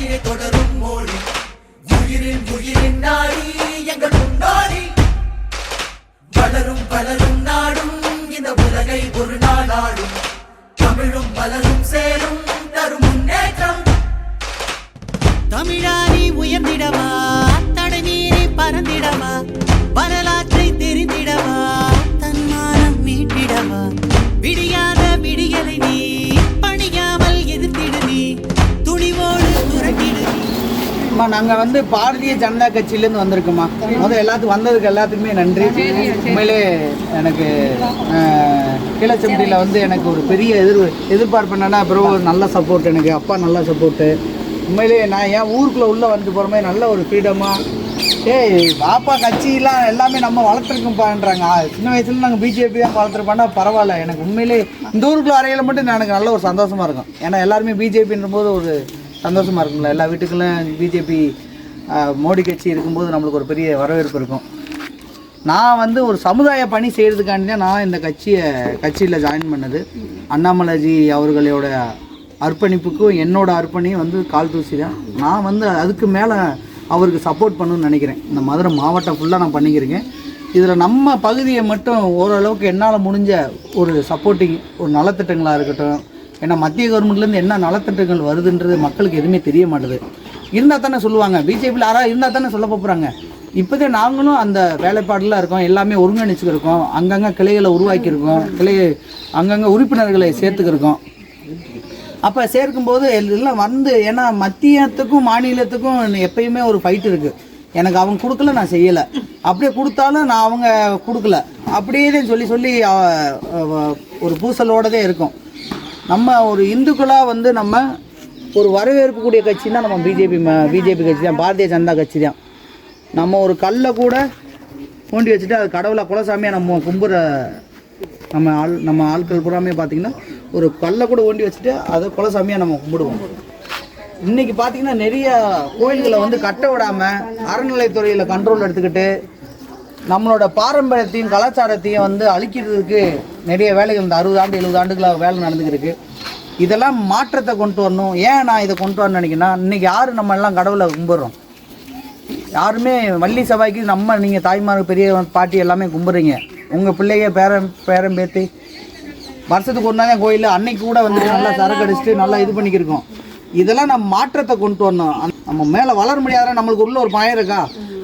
ஆட்சியை தொடரும். அம்மா நாங்கள் வந்து பாரதிய ஜனதா கட்சியிலேருந்து வந்திருக்கோம்மா. முதல் எல்லாத்துக்கும் வந்ததுக்கு எல்லாத்துக்குமே நன்றி. உண்மையிலே எனக்கு கீழச்சம்பட்டியில் வந்து எனக்கு ஒரு பெரிய எதிர் எதிர்பார்ப்பு என்னன்னா ப்ரோ நல்ல சப்போர்ட் எனக்கு அப்பா நல்ல சப்போர்ட்டு உண்மையிலே நான் ஏன் ஊருக்குள்ளே உள்ளே வந்துட்டு போகிற மாதிரி நல்ல ஒரு ஃப்ரீடமாக ஏய் பாப்பா கட்சியெல்லாம் எல்லாமே நம்ம வளர்த்துருக்கோம்ப்பான்றாங்க சின்ன வயசுல நாங்கள் பிஜேபி தான் வளர்த்துருப்போம்னா பரவாயில்ல. எனக்கு உண்மையிலே இந்த ஊருக்குள்ள வரையில மட்டும் எனக்கு நல்ல ஒரு சந்தோஷமா இருக்கும். ஏன்னா எல்லாருமே பிஜேபின்ற போது ஒரு சந்தோஷமாக இருக்கும்ல. எல்லா வீட்டுக்கெல்லாம் பிஜேபி மோடி கட்சி இருக்கும்போது நம்மளுக்கு ஒரு பெரிய வரவேற்பு இருக்கும். நான் வந்து ஒரு சமுதாய பணி செய்கிறதுக்காண்டி தான் நான் இந்த கட்சியை கட்சியில் ஜாயின் பண்ணது அண்ணாமலைஜி அவர்களோட அர்ப்பணிப்புக்கும் என்னோட அர்ப்பணியும் வந்து கால் தூசி தான். நான் வந்து அதுக்கு மேலே அவருக்கு சப்போர்ட் பண்ணணும்னு நினைக்கிறேன். இந்த மதுரை மாவட்டம் ஃபுல்லாக நான் பண்ணிக்கிறேங்க இதில் நம்ம பகுதியை மட்டும் ஓரளவுக்கு என்னால் முடிஞ்ச ஒரு சப்போர்ட்டிங் ஒரு நலத்திட்டங்களாக இருக்கட்டும் ஏன்னா மத்திய கவர்மெண்ட்லேருந்து என்ன நலத்திட்டங்கள் வருதுன்றது மக்களுக்கு எதுவுமே தெரிய மாட்டுது. இருந்தால் தானே சொல்லுவாங்க. பிஜேபியில் யாராவது இருந்தால் தானே சொல்ல போகிறாங்க இப்போதே நாங்களும் அந்த வேலைப்பாடில் இருக்கோம். எல்லாமே ஒருங்கிணைச்சிருக்கோம் அங்கங்கே கிளைகளை உருவாக்கியிருக்கோம். கிளை அங்கங்கே உறுப்பினர்களை சேர்த்துக்கிருக்கோம். அப்போ சேர்க்கும்போது எல்லாம் வந்து ஏன்னா மத்தியத்துக்கும் மாநிலத்துக்கும் எப்பயுமே ஒரு ஃபைட் இருக்குது எனக்கு அவங்க கொடுக்கல நான் செய்யலை. அப்படியே கொடுத்தாலும் நான் அவங்க கொடுக்கல. அப்படியே சொல்லி சொல்லி ஒரு பூசலோடதே இருக்கும். நம்ம ஒரு இந்துக்களாக வந்து நம்ம ஒரு வரவேற்கக்கூடிய கட்சின்னா நம்ம பிஜேபி பிஜேபி கட்சி தான் பாரதிய ஜனதா கட்சி தான் நம்ம ஒரு கல்லை கூட தோண்டி வச்சுட்டு அது கடவுளை குலசாமியாக நம்ம கும்புற நம்ம ஆள் நம்ம ஆட்கள் பூராமே பார்த்தீங்கன்னா ஒரு கல்லை கூட ஓண்டி வச்சுட்டு அதை குலசாமியாக நம்ம கும்பிடுவோம். இன்னைக்கு பார்த்தீங்கன்னா நிறைய கோயில்களை வந்து கட்ட விடாமல் அறநிலைத்துறையில் கண்ட்ரோல் எடுத்துக்கிட்டு நம்மளோட பாரம்பரியத்தையும் கலாச்சாரத்தையும் வந்து அழிக்கிறதுக்கு நிறைய வேலைகள் இந்த அறுபது ஆண்டு எழுபது ஆண்டுகளாக வேலை நடந்துக்கிருக்கு. இதெல்லாம் மாற்றத்தை கொண்டு வரணும். ஏன் நான் இதை கொண்டு வரணும்னு நினைக்கிறேன்னா இன்றைக்கி யார் நம்ம எல்லாம் கடவுளை கும்பிட்றோம்? யாருமே வள்ளி சபாய்க்கு நம்ம நீங்கள் தாய்மார் பெரிய பாட்டி எல்லாமே கும்பிட்றீங்க. உங்கள் பிள்ளைங்க பேரன் பேரன் பேத்தி. வருஷத்துக்கு ஒரு கோயிலில் தான் கோயில். அன்னைக்கு கூட வந்துட்டு நல்லா சரக்கு அடிச்சுட்டு நல்லா இது பண்ணிக்கிருக்கோம். இதெல்லாம் நம்ம மாற்றத்தை கொண்டு வரணும். நம்ம மேலே வளர முடியாத நம்மளுக்கு உள்ள ஒரு பயம் இருக்கா?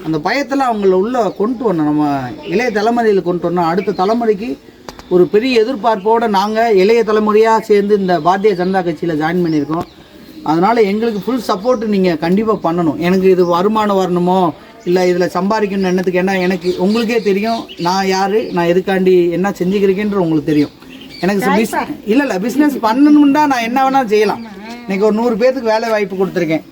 அந்த பயத்தில் அவங்கள உள்ள கொண்டு வரணும். நம்ம இளைய தலைமுறையில் கொண்டு வரணும். அடுத்த தலைமுறைக்கு ஒரு பெரிய எதிர்பார்ப்போடு நாங்கள் இளைய தலைமுறையாக சேர்ந்து இந்த பாரதிய ஜனதா கட்சியில் ஜாயின் பண்ணியிருக்கோம். அதனால் எங்களுக்கு ஃபுல் சப்போர்ட் நீங்கள் கண்டிப்பாக பண்ணணும். எனக்கு இது வருமானம் வரணுமோ? இல்லை இதில் சம்பாதிக்கணும் என்னத்துக்கு என்ன எனக்கு உங்களுக்கே தெரியும். நான் யார்? நான் எதுக்காண்டி என்ன செஞ்சுக்கிறேன்ற உங்களுக்கு தெரியும். எனக்கு பிஸ் இல்லை இல்லை பிஸ்னஸ் பண்ணணும்னா நான் என்ன வேணாலும் செய்யலாம். இன்னைக்கு ஒரு நூறு பேர்த்துக்கு வேலை வாய்ப்பு கொடுத்துருக்கேன்.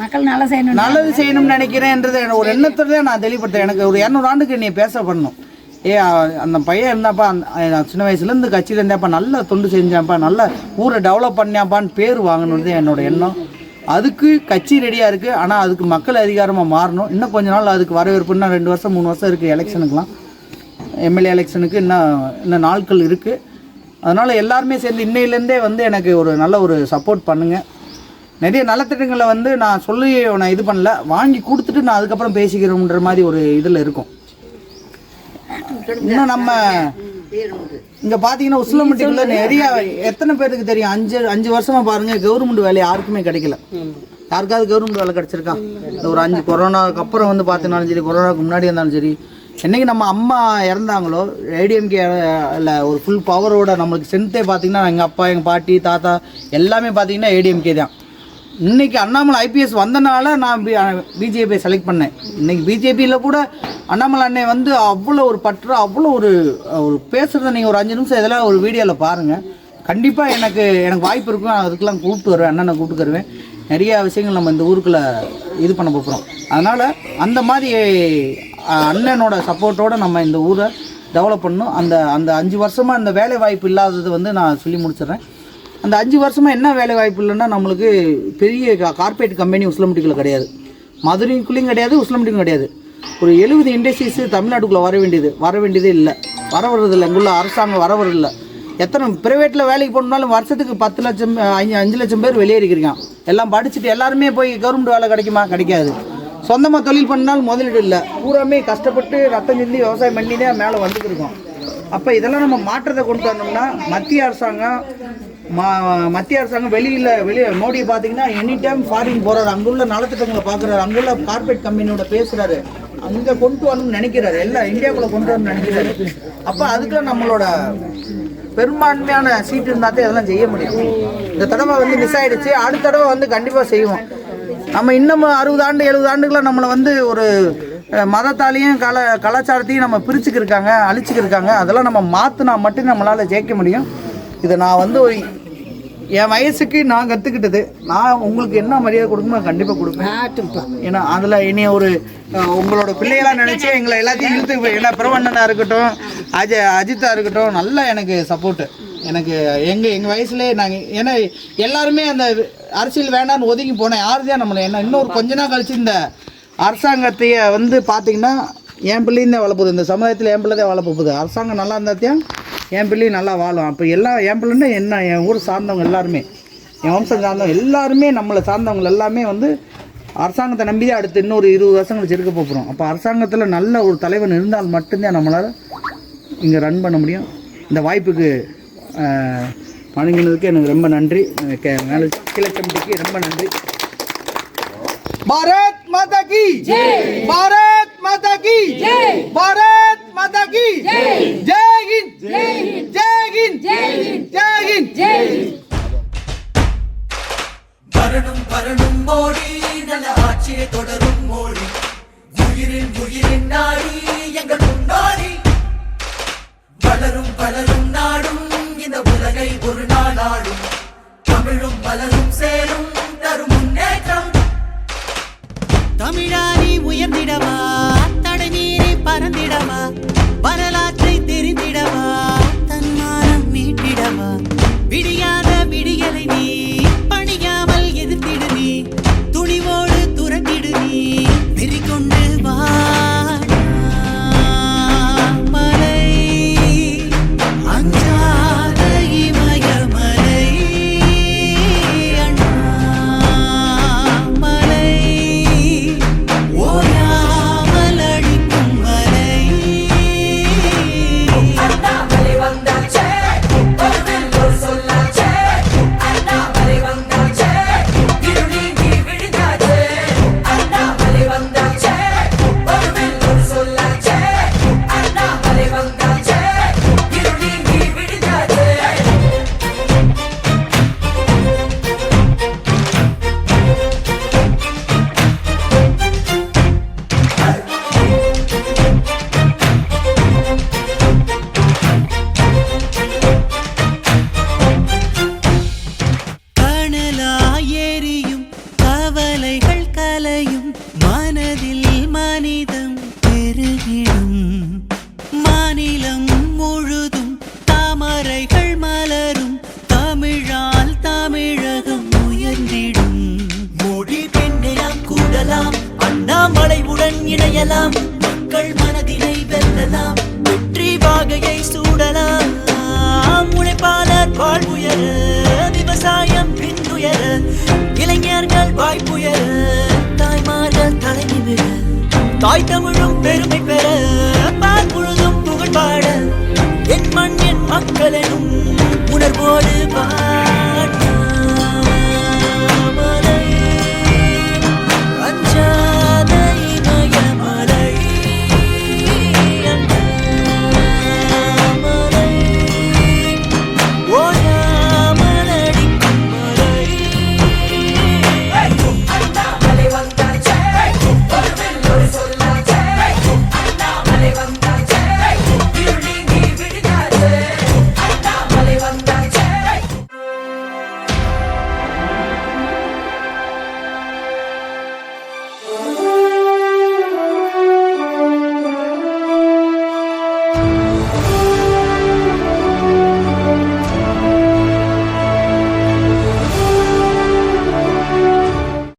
மக்கள் நல்லா செய்யணும் நல்லது செய்யணும்னு நினைக்கிறேன்ன்றது எனக்கு ஒரு எண்ணத்தோட நான் தெளிவுபடுத்துறேன். எனக்கு ஒரு இரநூறு ஆண்டுக்கு நீ பேச பண்ணணும். ஏ அந்த பையன் இருந்தாப்பா சின்ன வயசுலேருந்து கட்சியில் இருந்தாப்பா நல்ல தொண்டு செஞ்சாப்பா நல்ல ஊரை டெவலப் பண்ணியாப்பான்னு பேர் வாங்கணுன்றது என்னோட எண்ணம். அதுக்கு கட்சி ரெடியாக இருக்குது ஆனால் அதுக்கு மக்கள் அதிகாரமாக மாறணும். இன்னும் கொஞ்ச நாள் அதுக்கு வரவேற்பு இன்னும் ரெண்டு வருஷம் மூணு வருஷம் இருக்குது எலெக்ஷனுக்குலாம் எம்எல்ஏ எலெக்ஷனுக்கு இன்னும் இன்னும் நாட்கள் இருக்குது அதனால் எல்லாருமே சேர்ந்து இன்னையிலேருந்தே வந்து எனக்கு ஒரு நல்ல ஒரு சப்போர்ட் பண்ணுங்கள் நிறைய நலத்திட்டங்களை வந்து நான் சொல்லி நான் இது பண்ணல. வாங்கி கொடுத்துட்டு நான் அதுக்கப்புறம் பேசிக்கிறோம்ன்ற மாதிரி ஒரு இதில் இருக்கும். இன்னும் நம்ம இங்கே பார்த்தீங்கன்னா உசிலம்பட்டிக்குள்ள நிறைய எத்தனை பேருக்கு தெரியும்? அஞ்சு அஞ்சு வருஷமா பாருங்க கவர்மெண்ட் வேலை யாருக்குமே கிடைக்கல. யாருக்காவது கவர்மெண்ட் வேலை கிடைச்சிருக்கா? ஒரு அஞ்சு கொரோனாவுக்கு அப்புறம் வந்து பார்த்தீங்கன்னாலும் சரி கொரோனாவுக்கு முன்னாடி இருந்தாலும் சரி என்னைக்கு நம்ம அம்மா இறந்தாங்களோ ஏடிஎம்கே இல்லை ஒரு ஃபுல் பவரோட நம்மளுக்கு ஸ்ட்ரென்த்தே பார்த்தீங்கன்னா எங்கள் அப்பா எங்கள் பாட்டி தாத்தா எல்லாமே பார்த்தீங்கன்னா ஏடிஎம்கே தான். இன்னைக்கு அண்ணாமலை ஐபிஎஸ் வந்தனால நான் பிஜேபியை செலக்ட் பண்ணேன். இன்னைக்கு பிஜேபியில் கூட அண்ணாமலை அண்ணன் வந்து அவ்வளோ ஒரு பற்று அவ்வளோ ஒரு ஒரு பேசுகிறத நீங்கள் ஒரு அஞ்சு நிமிஷம் இதெல்லாம் ஒரு வீடியோவில் பாருங்கள் கண்டிப்பாக எனக்கு எனக்கு வாய்ப்பு இருக்கும். நான் அதுக்கெல்லாம் கூப்பிட்டு வருவேன். அண்ணனை கூப்பிட்டு வருவேன் நிறைய விஷயங்கள் நம்ம இந்த ஊருக்குள்ளே இது பண்ண போகிறோம் அதனால் அந்த மாதிரி அண்ணனோட சப்போர்ட்டோடு நம்ம இந்த ஊரை டெவலப் பண்ணணும். அந்த அந்த அஞ்சு வருஷமாக அந்த வேலை வாய்ப்பு இல்லாதது வந்து நான் சொல்லி முடிச்சிடுறேன். அந்த அஞ்சு வருஷமாக என்ன வேலை வாய்ப்பு இல்லைன்னா நம்மளுக்கு பெரிய கார்பரேட் கம்பெனி உஸ்லம்பட்டிக்குள்ள கிடையாது. மதுரைக்குள்ளேயும் கிடையாது உஸ்லம்பட்டிக்கும் கிடையாது. ஒரு எழுபது இண்டஸ்ட்ரீஸு தமிழ்நாட்டுக்குள்ளே வர வேண்டியது வர வேண்டியதே இல்லை. வர வர்றதில்லை இங்குள்ள அரசாங்கம் வர வரதில்லை எத்தனை ப்ரைவேட்டில் வேலைக்கு போனாலும் வருஷத்துக்கு பத்து லட்சம் அஞ்சு அஞ்சு லட்சம் பேர் வெளியேறிக்கிறான் எல்லாம் படிச்சுட்டு எல்லாருமே போய் கவர்மெண்ட் வேலை கிடைக்குமா? கிடைக்காது. சொந்தமாக தொழில் பண்ணாலும் முதலீடு இல்லை. பூராமே கஷ்டப்பட்டு ரத்தம் சிந்தி விவசாயம் பண்ணி தான் மேலே வந்துட்டு இருக்கோம். அப்போ இதெல்லாம் நம்ம மாற்றத்தை கொண்டு வரணும்னா மத்திய அரசாங்கம் மத்திய அரசாங்கம் வெளியில் வெளியே மோடியை பார்த்தீங்கன்னா எனி டைம் ஃபாரின் போகிறாரு அங்குள்ள நலத்திட்டங்களை பார்க்குறாரு. அங்குள்ள கார்பரேட் கம்பெனியோட பேசுகிறாரு அங்கே கொண்டு வரணும்னு நினைக்கிறாரு. எல்லாம் இந்தியாவுக்குள்ள கொண்டு வரணும்னு நினைக்கிறாரு. அப்போ அதுக்கு நம்மளோட பெரும்பான்மையான சீட் இருந்தால் தான் இதெல்லாம் செய்ய முடியும். இந்த தடவை வந்து மிஸ் ஆகிடுச்சு அடுத்த தடவை வந்து கண்டிப்பாக செய்வோம். நம்ம இன்னும் அறுபது ஆண்டு எழுபது ஆண்டுகளாக நம்மளை வந்து ஒரு மதத்தாலையும் கல கலாச்சாரத்தையும் நம்ம பிரிச்சுக்கிருக்காங்க அழிச்சுக்கிருக்காங்க. அதெல்லாம் நம்ம மாற்றினா மட்டும் நம்மளால் ஜெயிக்க முடியும். இதை நான் வந்து ஒரு என் வயசுக்கு நான் கற்றுக்கிட்டது நான் உங்களுக்கு என்ன மரியாதை கொடுக்கணுமோ நான் கண்டிப்பாக கொடுப்பேன். ஏன்னா அதில் இனி ஒரு உங்களோட பிள்ளைகளாக நினச்சி எங்களை எல்லாத்தையும் இழுத்து ஏன்னா பிரவண்ணனாக இருக்கட்டும் அஜய் அஜித்தா இருக்கட்டும் நல்லா எனக்கு சப்போர்ட்டு எனக்கு எங்கள் எங்கள் வயசுலேயே நாங்கள் ஏன்னா எல்லாருமே அந்த அரசியல் வேண்டாம்னு ஒதுங்கி போனேன் யார் தான் நம்மளை? என்ன இன்னொரு கொஞ்ச நாள் கழிச்சு இந்த அரசாங்கத்தைய வந்து பார்த்தீங்கன்னா என் பிள்ளையும் தான் வளர்ப்புது இந்த சமுதாயத்தில் என் பிள்ளை தான் வளர்ப்புது அரசாங்கம் நல்லா இருந்தாத்தையும் என் பிள்ளையும் நல்லா வாழும். அப்போ எல்லாம் என் பிள்ளைன்னா என்ன? என் ஊர் சார்ந்தவங்க எல்லாருமே. என் வம்சம் சார்ந்தவங்க எல்லாருமே நம்மளை சார்ந்தவங்க எல்லாமே வந்து அரசாங்கத்தை நம்பி தான் அடுத்து இன்னொரு இருபது வருஷம் கழிச்சு இருக்க போகிறோம் அப்போ அரசாங்கத்தில் நல்ல ஒரு தலைவன் இருந்தால் மட்டும்தான் நம்மளால் இங்கே ரன் பண்ண முடியும். இந்த வாய்ப்புக்கு ஆஹ், வழங்கினதுக்கு எனக்கு ரொம்ப நன்றி. மேலே கீழே கமிட்டிக்கு ரொம்ப நன்றி. பாரத் மாதா கி! பாரத் மாதா கி! பாரத் மாதா கி ஜெய் ஹிந்த். ஜெய் ஹிந்த். ஜெய் ஹிந்த். வரணும் வரணும் மோடி. நல்ல ஆட்சியை தொடரும் மோடி. உயிரின் உயிரின் நாடி. தாய் தமிழும் பெருமை பெற பால் முழுதும் புகழ் பாட என் மண் என் மக்கள் எனும் உணர்வோடு வா